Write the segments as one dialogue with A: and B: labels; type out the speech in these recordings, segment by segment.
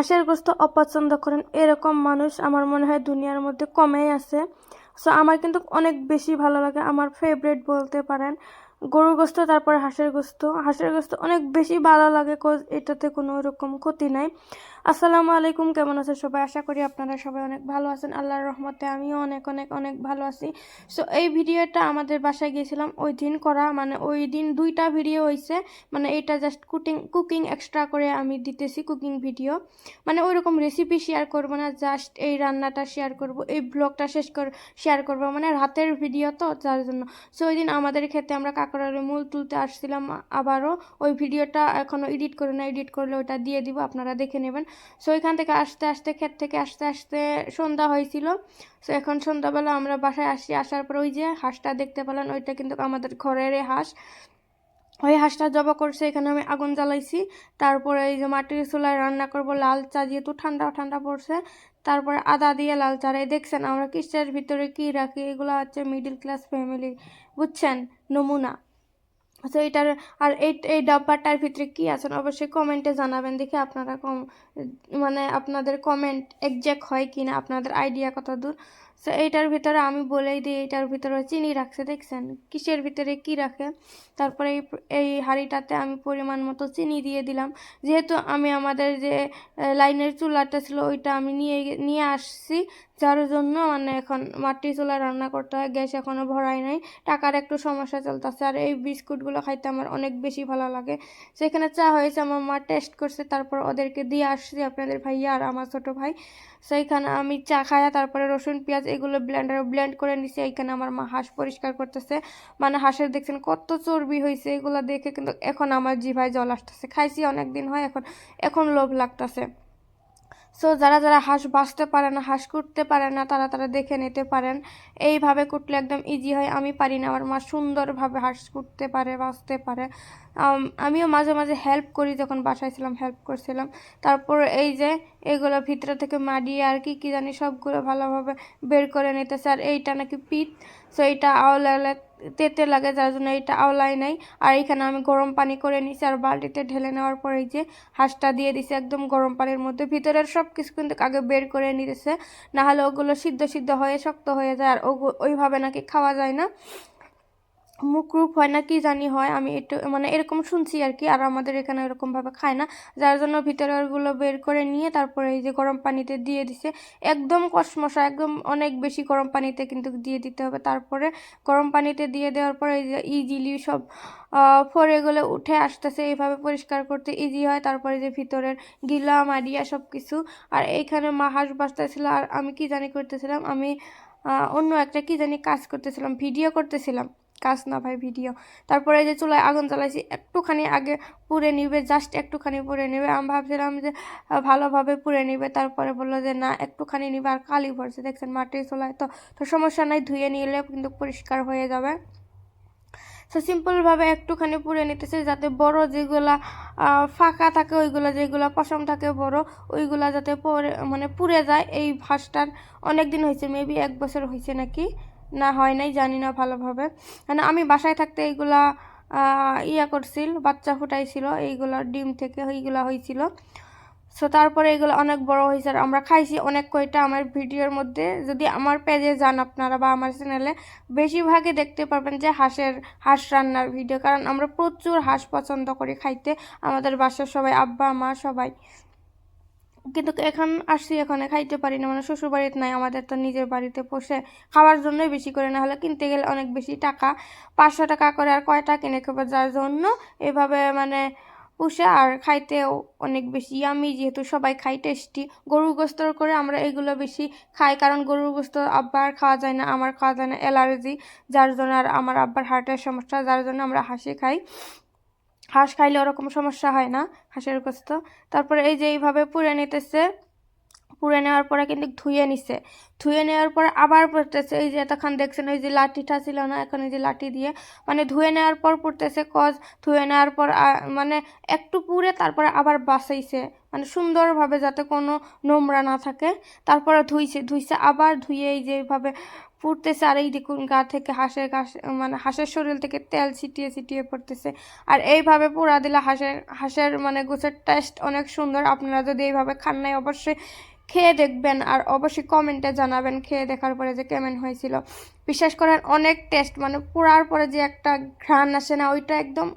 A: হাঁসের গোস্ত অপছন্দ করেন। এরকম মানুষ আমার মনে হয় দুনিয়ার মধ্যে কমেই আছে। সো আমার কিন্তু অনেক বেশি ভালো লাগে। আমার ফেভারিট বলতে পারেন গরুর গোস্ত, তারপর হাঁসের গোস্ত। হাঁসের গোস্ত অনেক বেশি ভালো লাগে এটাতে কোনো রকম ক্ষতি নাই। আসসালামু আলাইকুম, কেমন আছে সবাই? আশা করি আপনারা সবাই অনেক ভালো আছেন। আল্লাহর রহমতে আমিও অনেক অনেক অনেক ভালো আছি। সো এই ভিডিওটা আমাদের বাসায় গিয়েছিলাম ওই দিন করা। মানে ওই দিন দুইটা ভিডিও হয়েছে মানে এটা জাস্ট কুকিং কুকিং এক্সট্রা করে আমি দিতেছি কুকিং ভিডিও মানে ওই রকম রেসিপি শেয়ার করব না জাস্ট এই রান্নাটা শেয়ার করব, এই ব্লগটা শেষ কর শেয়ার করব। মানে রাতের ভিডিও তো, যার জন্য। সো ওই দিন আমাদের ক্ষেত্রে আমরা কাকড়ার মূল তুলতে আসছিলাম, আবারও ওই ভিডিওটা এখনও এডিট করে না এডিট করলে ওটা দিয়ে দিব, আপনারা দেখে নেবেন। সো এখান থেকে আসতে আসতে, ক্ষেত থেকে আসতে আসতে সন্ধ্যা হয়েছিল। সো এখন সন্ধ্যাবেলা আমরা বাসায় আসি, আসার পর ওই যে হাঁসটা দেখতে পেলেন, ওইটা কিন্তু আমাদের ঘরের হাঁস। ওই হাঁসটা জবা করছে, এখানে আমি আগুন জ্বালাইছি। তারপরে এই যে মাটির চুলায় রান্না করব, লাল চা যেহেতু ঠান্ডা ঠান্ডা পড়ছে তারপরে আদা দিয়ে লাল চা এই দেখছেন? আমরা কিসের ভিতরে কি রাখি? এগুলো হচ্ছে মিডিল ক্লাস ফ্যামিলি বুঝছেন? নমুনা। আচ্ছা এটার আর এই এই ডাব্বাটার ভিতরে কী আছেন? অবশ্যই কমেন্টে জানাবেন। দেখি আপনারা কম মানে আপনাদের কমেন্ট একজ্যাক্ট হয় কি না আপনাদের আইডিয়া কত দূর? সো এইটার ভিতরে আমি বলেই দিই, এইটার ভিতরে চিনি রাখছে, দেখছেন? কিসের ভিতরে কি রাখে? তারপরে এই এই হাঁড়িটাতে আমি পরিমাণ মতো চিনি দিয়ে দিলাম। যেহেতু আমি আমাদের যে লাইনের চুলাটা ছিল, ওইটা আমি নিয়ে নিয়ে আসছি। যার জন্য মানে এখন মাটির চুলায় রান্না করতে হয়, গ্যাস এখনও ভরাই নাই। টাকার একটু সমস্যা চলতেছে। আর এই বিস্কুটগুলো খাইতে আমার অনেক বেশি ভালো লাগে। সেখানে চা হয়েছে, আমার মা টেস্ট করছে, তারপর ওদেরকে দিয়ে আসছি আপনাদের ভাইয়া আর আমার ছোটো ভাই। সেইখানে আমি চা খায়া তারপরে রসুন, পেঁয়াজ এগুলো ব্লেন্ডারে ব্লেন্ড করে নিছি, এইখানে আমার মা হাঁস পরিষ্কার করতেছে। মানে হাঁসের দেখছেন কত চর্বি হয়েছে এগুলো দেখে কিন্তু এখন আমার জিভায় জল আসতেছে। খাইছি অনেক দিন হয়, এখন এখন লোভ লাগতেছে। সো যারা যারা হাঁস বাঁচতে পারে না, হাঁস কুটতে পারে না, তারা তারা দেখে নিতে পারেন। এইভাবে কুটলে একদম ইজি হয়। আমি পারি না, আমার মা সুন্দরভাবে হাঁস কুটতে পারে, বাঁচতে পারে। আমিও মাঝে মাঝে হেল্প করি, যখন বাসায় ছিলাম হেল্প করছিলাম। তারপর এই যে, এগুলো ভিতরে থেকে মাডি আর কি কি জানি সবগুলো ভালোভাবে বের করে নিতেছে। আর এইটা নাকি পিঠ সো এইটা আওলালে তেতে লাগে, যার জন্য এইটা আওলাই নাই। আর এখানে আমি গরম পানি করে নিছি, আর বালতিতে ঢেলে নেওয়ার পরে এই যে, হাঁসটা দিয়ে দিছি একদম গরম পানির মধ্যে। ভিতরের সব কিছু কিন্তু আগে বের করে নিতেছে, নাহলে ওগুলো সিদ্ধ সিদ্ধ হয়ে, শক্ত হয়ে যায়, আর ওইভাবে নাকি খাওয়া যায় না। মুখরূপ হয় না, কি জানি হয়, আমি একটু মানে এরকম শুনছি আর কি, আর আমাদের এখানে এরকমভাবে খায় না। যার জন্য ভিতরেরগুলো বের করে নিয়ে তারপরে এই যে গরম পানিতে দিয়ে দিছে। একদম কসমসা, একদম অনেক বেশি গরম পানিতে কিন্তু দিয়ে দিতে হবে। তারপরে গরম পানিতে দিয়ে দেওয়ার পরে এই যে ইজিলি সব ফোরেগুলো উঠে আসতেছে। এইভাবে পরিষ্কার করতে ইজি হয়। তারপরে যে ভিতরের গিলা মারিয়া সব কিছু আর এইখানে মা হাঁস বাঁচতেছিল আর আমি কি জানি করতেছিলাম, আমি অন্য একটা কি জানি কাজ করতেছিলাম ভিডিও করতেছিলাম। কাজ না ভাই ভিডিও। তারপরে যে চুলায় আগুন জ্বালাইছি, একটুখানি আগে পুড়ে নিবে জাস্ট একটুখানি পুড়ে নিবে। আমি ভাবছিলাম যে ভালোভাবে পুড়ে নিবে, তারপরে বলল যে, না, একটুখানি নিবে আর কালি ভরছে। দেখছেন মাটির চুলায় তো তো সমস্যা নাই, ধুয়ে নিলে কিন্তু পরিষ্কার হয়ে যাবে। সো সিম্পলভাবে একটুখানি পুড়ে নিতেছে, যাতে বড় যেগুলা ফাঁকা থাকে, ওইগুলো যেগুলো পশম থাকে বড়, ওইগুলা যাতে পরে মানে পুড়ে যায়। এই ভাসটার অনেক দিন হয়েছে মেবি এক বছর হয়েছে নাকি। না, হয় নাই, জানি না ভালোভাবে। মানে আমি বাসায় থাকতে এইগুলা ইয়া করছিল, বাচ্চা ফুটাইছিল, এইগুলা ডিম থেকে এইগুলা হয়েছিল সো তারপরে এগুলো অনেক বড় হয়েছে আর আমরা খাইছি অনেক কয়টা আমার ভিডিওর মধ্যে। যদি আমার পেজে যান আপনারা বা আমার চ্যানেলে বেশিরভাগই দেখতে পারবেন যে হাঁসের, হাঁস রান্নার ভিডিও কারণ আমরা প্রচুর হাঁস পছন্দ করি খাইতে। আমাদের বাসার সবাই আব্বা, মা সবাই। কিন্তু এখন আসছি এখানে, খাইতে পারি না মানে শ্বশুর বাড়িতে নাই, আমাদের তো নিজের বাড়িতে বসে খাওয়ার জন্যই বেশি করে, না হলে কিনতে গেলে অনেক বেশি টাকা। পাঁচশো টাকা করে আর কয়টা কিনে খাব? যার জন্য এভাবে মানে পুষে আর খাইতেও অনেক বেশি আমি যেহেতু সবাই খাই টেস্টি গরুর গোস্তর করে আমরা এগুলো বেশি খাই, কারণ গরুর গোস্ত আব্বার খাওয়া যায় না, আমার খাওয়া যায় না, অ্যালার্জি। যার জন্য আর আমার আব্বার হার্টের সমস্যা, যার জন্য আমরা হাসি খাই। হাঁস খাইলে ওরকম সমস্যা হয় না, হাঁসের গোস্ত। তারপরে এই যে এইভাবে পুড়ে নিতেছে, পুড়ে নেওয়ার পরে কিন্তু ধুয়ে নিছে। ধুয়ে নেওয়ার পরে আবার পড়তেছে, এই যে তখন দেখছেন, ওই যে লাঠিটা ছিল না, এখন এই যে লাঠি দিয়ে। মানে ধুয়ে নেওয়ার পর পড়তেছে কজ, ধুয়ে নেওয়ার পর মানে একটু পুড়ে তারপরে আবার বাসাইছে মানে সুন্দরভাবে যাতে কোনো নোংরা না থাকে। তারপরে ধুইছে ধুইছে, আবার ধুয়ে এই যে এইভাবে ফুটতেছে আর এই দেখুন গা থেকে হাঁসের গা মানে হাঁসের শরীর থেকে তেল ছিটিয়ে ছিটিয়ে পড়তেছে। আর এইভাবে পোড়া দিলে হাঁসের হাঁসের মানে গোছের টেস্ট অনেক সুন্দর। আপনারা যদি এইভাবে খান নাই, অবশ্যই খেয়ে দেখবেন আর অবশ্যই কমেন্টে জানাবেন, খেয়ে দেখার পরে যে কেমন হয়েছিল। বিশ্বাস করেন, অনেক টেস্ট মানে পোড়ার পরে যে একটা ঘ্রাণ আসে না, ওইটা একদম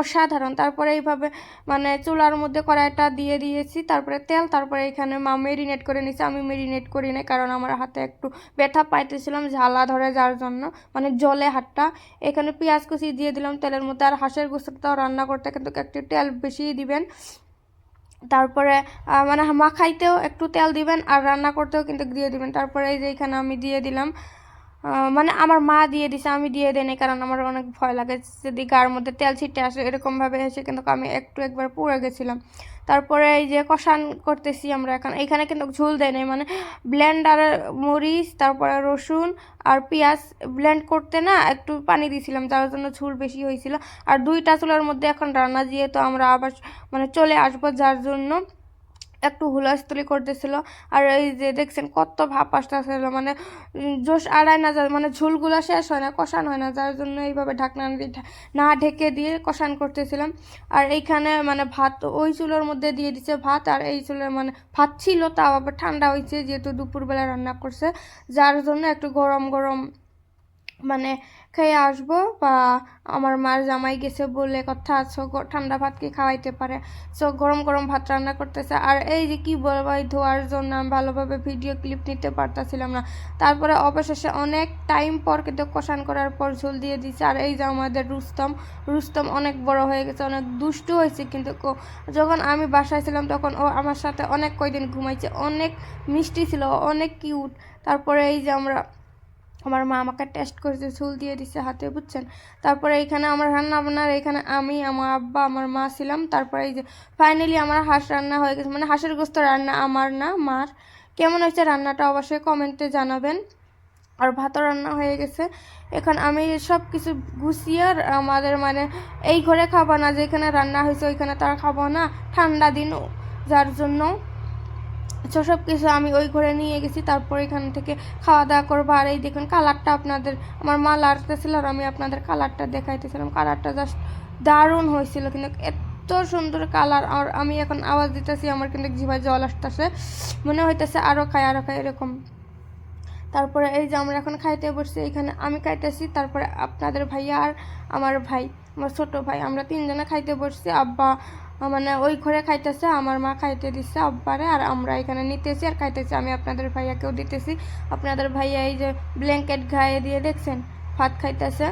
A: অসাধারণ। তারপরে এইভাবে মানে চুলার মধ্যে কড়াইটা দিয়ে দিয়েছি, তারপরে তেল, তারপরে এখানে মা মেরিনেট করে নিয়েছি আমি মেরিনেট করি নাই কারণ আমার হাতে একটু ব্যথা পাইতেছিলাম ঝালা ধরে যার জন্য মানে জলে হাতটা। এখানে পেঁয়াজ কুচি দিয়ে দিলাম তেলের মধ্যে, আর হাঁসের গোস্তটা রান্না করতে কিন্তু একটু তেল বেশি দিবেন। তারপরে মানে মাখাইতেও একটু তেল দিবেন, আর রান্না করতেও কিন্তু দিয়ে দিবেন। তারপরে এই যে এখানে আমি দিয়ে দিলাম মানে আমার মা দিয়ে দিছে, আমি দিয়ে নাই, কারণ আমার অনেক ভয় লাগে যদি গার মধ্যে তেল ছিটে আসে, এরকমভাবে এসে কিন্তু আমি একটু একবার পুড়ে গেছিলাম। তারপরে এই যে কষান করতেছি আমরা এখন, এখানে কিন্তু ঝুল দেয় নাই মানে ব্লেন্ডারে মরিচ, তারপরে রসুন আর পেঁয়াজ ব্লেন্ড করতে না একটু পানি দিয়েছিলাম যার জন্য ঝুল বেশি হয়েছিল। আর দুইটা চুলার মধ্যে এখন রান্না দিয়ে তো আমরা আবার মানে চলে আসব যার জন্য একটু হুলাস্থলি করতেছিল। আর এই যে দেখছেন কত ভাপ আসতেছিল মানে জোশ আড়াই না যায় মানে ঝোলগুলো শেষ হয় না, কষান হয় না, যার জন্য এইভাবে ঢাকনা না ঢেকে দিয়ে কষান করতেছিলাম। আর এইখানে মানে ভাত ওই চুলোর মধ্যে দিয়ে দিছে ভাত, আর এই চুলোর মানে ভাত ছিল, তাও আবার ঠান্ডা হয়েছে যেহেতু দুপুরবেলা রান্না করছে, যার জন্য একটু গরম গরম মানে খেয়ে আসব বা আমার মার জামাই গেছে বলে কথা আছে ঠান্ডা ভাত কি খাওয়াইতে পারে? সো গরম গরম ভাত রান্না করতেছে। আর এই যে কি বলব, এই ধোয়ার জন্য আমি ভালোভাবে ভিডিও ক্লিপ নিতে পারতাছিলাম না। তারপরে অবশেষে অনেক টাইম পর কিন্তু কষান করার পর ঝোল দিয়ে দিচ্ছে আর এই যে আমাদের রুস্তম রুস্তম অনেক বড় হয়ে গেছে, অনেক দুষ্টু হয়েছে কিন্তু যখন আমি বাসায় ছিলাম তখন ও আমার সাথে অনেক কয়দিন ঘুমাইছে, অনেক মিষ্টি ছিল, অনেক কিউট তারপরে এই যে আমরা আমার মা আমাকে টেস্ট করেছে ঝুল দিয়ে দিছে হাতে, বুঝছেন? তারপরে এখানে আমার রান্না বান্নার এখানে আমি, আমার আব্বা, আমার মা ছিলাম। তারপরে এই যে ফাইনালি আমার হাঁস রান্না হয়ে গেছে। মানে হাঁসের গোস্ত রান্না আমার না, মার। কেমন হয়েছে রান্নাটা অবশ্যই কমেন্টে জানাবেন। আর ভাতও রান্না হয়ে গেছে। এখন আমি সব কিছু গুছিয়ে আমাদের মানে এই ঘরে খাব না, যেখানে রান্না হয়েছে ওইখানে তার খাব না। ঠান্ডা দিন যার জন্য। তো সব কিছু আমি ওই ঘরে নিয়ে গেছি, তারপর এখান থেকে খাওয়া দাওয়া করব। আর এই দেখুন কালারটা আপনাদের, আমার মা লাড়তেছিল আর আমি আপনাদের কালারটা দেখাইতেছিলাম। কালারটা জাস্ট দারুণ হয়েছিল কিন্তু, এত সুন্দর কালার আর আমি এখন আওয়াজ দিতেছি, আমার কিন্তু জিভায় জল আসতেছে। মনে হইতেছে আরও খাই আরও খাই এরকম। তারপরে এই যে আমরা এখন খাইতে বসছি, এখানে আমি খাইতেছি, তারপরে আপনাদের ভাইয়া আর আমার ভাই, আমার ছোটো ভাই। আমরা তিনজনে খাইতে বসছি, আব্বা মানে ওই ঘরে খাইতেছে, আমার মা খাইতে দিচ্ছে আব্বারে, আর আমরা এখানে নিতেছি আর খাইতেছি। আমি আপনাদের ভাইয়াকেও দিতেছি। আপনাদের ভাইয়া এই যে ব্ল্যাঙ্কেট গায়ে দিয়ে দেখছেন, ভাত খাইতেছে।